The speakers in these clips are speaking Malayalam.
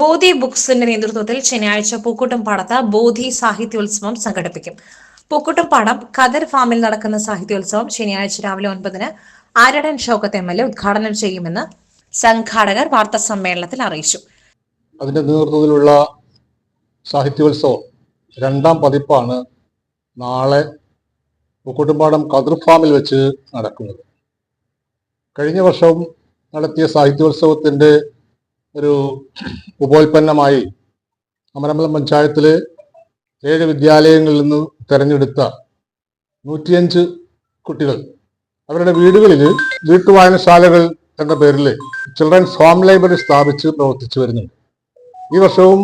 ബോധി ബുക്സിന്റെ നേതൃത്വത്തിൽ ശനിയാഴ്ച പൂക്കൂട്ടം പാടത്ത് ബോധി സാഹിത്യോത്സവം സംഘടിപ്പിക്കും. പൂക്കൂട്ടം പാടം ഖദർ ഫാമിൽ നടക്കുന്ന സാഹിത്യോത്സവം ശനിയാഴ്ച രാവിലെ ഒൻപതിന് Aryadan Shoukath M L A ഉദ്ഘാടനം ചെയ്യുമെന്ന് സംഘാടകർ വാർത്താ സമ്മേളനത്തിൽ അറിയിച്ചു. അതിന്റെ നേതൃത്വത്തിലുള്ള സാഹിത്യോത്സവം രണ്ടാം പതിപ്പാണ് നാളെ പൂക്കോട്ടുംപാടം കതിർ ഫാമിൽ വെച്ച് നടക്കുന്നത്. കഴിഞ്ഞ വർഷം നടത്തിയ സാഹിത്യോത്സവത്തിന്റെ ഒരു ഉപോൽപ്പന്നമായി അമരമ്പലം പഞ്ചായത്തിലെ ഏഴ് വിദ്യാലയങ്ങളിൽ നിന്ന് തിരഞ്ഞെടുത്ത നൂറ്റിയഞ്ച് കുട്ടികൾ. അവരുടെ വീടുകളിൽ വീട്ടുവായനശാലകൾ എന്ന പേരിൽ ചിൽഡ്രൻസ് ഹോം ലൈബ്രറി സ്ഥാപിച്ച് പ്രവർത്തിച്ചു വരുന്നുണ്ട്. ഈ വർഷവും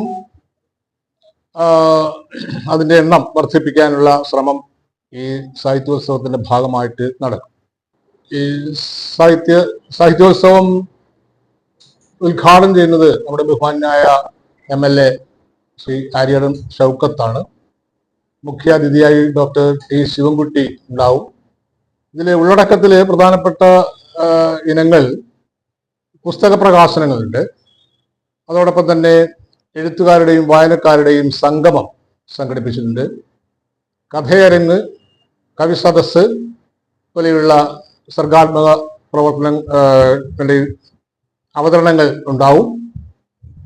അതിന്റെ എണ്ണം വർദ്ധിപ്പിക്കാനുള്ള ശ്രമം ഈ സാഹിത്യോത്സവത്തിന്റെ ഭാഗമായിട്ട് നടക്കും. ഈ സാഹിത്യ സാഹിത്യോത്സവം ഉദ്ഘാടനം ചെയ്യുന്നത് നമ്മുടെ ബഹുമാനായ M L A Shri Aryadan ഷൗക്കത്താണ്. മുഖ്യാതിഥിയായി ഡോക്ടർ ടി ശിവൻകുട്ടി ഉണ്ടാവും. ഇതിലെ ഉള്ളടക്കത്തിലെ പ്രധാനപ്പെട്ട ഇനങ്ങൾ പുസ്തക പ്രകാശനങ്ങളുണ്ട്. അതോടൊപ്പം തന്നെ എഴുത്തുകാരുടെയും വായനക്കാരുടെയും സംഗമം സംഘടിപ്പിച്ചിട്ടുണ്ട്. കഥയരങ്ങ് കവി സദസ് പോലെയുള്ള സർഗാത്മക പ്രവർത്തന അവതരണങ്ങൾ ഉണ്ടാവും.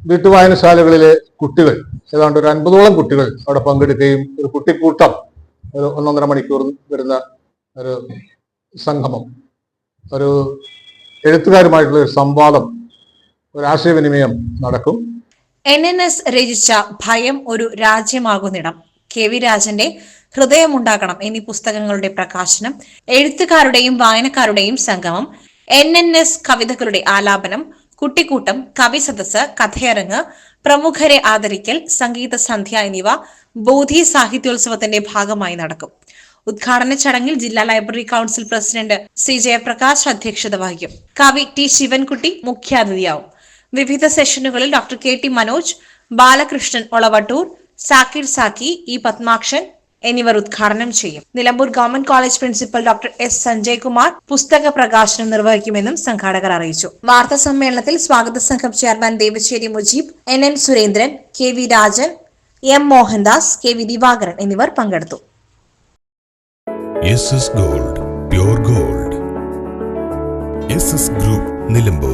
വീട്ടുവായനശാലകളിലെ കുട്ടികൾ ഏതാണ്ട് ഒരു അൻപതോളം കുട്ടികൾ അവിടെ പങ്കെടുക്കുകയും ഒരു കുട്ടിക്കൂട്ടം ഒരു ഒന്നൊന്നര മണിക്കൂർ വരുന്ന ഒരു സംഗമം. ഒരു എഴുത്തുകാരുമായിട്ടുള്ള ഒരു സംവാദം ഒരു ആശയവിനിമയം നടക്കും. എൻ എൻ എസ് രചിച്ച ഭയം ഒരു രാജ്യമാകുന്നിടം. കെ വി രാജന്റെ ഹൃദയമുണ്ടാകണം എന്നീ പുസ്തകങ്ങളുടെ പ്രകാശനം എഴുത്തുകാരുടെയും വായനക്കാരുടെയും സംഗമം എൻ എൻ എസ് കവിതകളുടെ ആലാപനം കുട്ടിക്കൂട്ടം കവി സദസ് കഥയരങ്ങ് പ്രമുഖരെ ആദരിക്കൽ സംഗീത സന്ധ്യ എന്നിവ ബോധി സാഹിത്യോത്സവത്തിന്റെ ഭാഗമായി നടക്കും. ഉദ്ഘാടന ചടങ്ങിൽ ജില്ലാ library council president C Jayaprakash അധ്യക്ഷത വഹിക്കും. കവി ടി ശിവൻകുട്ടി മുഖ്യാതിഥിയാവും. വിവിധ സെഷനുകളിൽ doctor K T Manoj Balakrishnan Olavattoor Zakir Zaki E Padmakshan എന്നിവർ ഉദ്ഘാടനം ചെയ്യും. Nilambur government college principal doctor S Sanjay Kumar പുസ്തക പ്രകാശനം നിർവഹിക്കുമെന്നും സംഘാടകർ അറിയിച്ചു. വാർത്താ സമ്മേളനത്തിൽ സ്വാഗത സംഘം chairman Devassery Mujeeb N N Surendran K V Rajan M Mohandas K V Divakaran എന്നിവർ പങ്കെടുത്തു. Gold gold. ഗ്രൂപ്പ് നിലമ്പൂർ.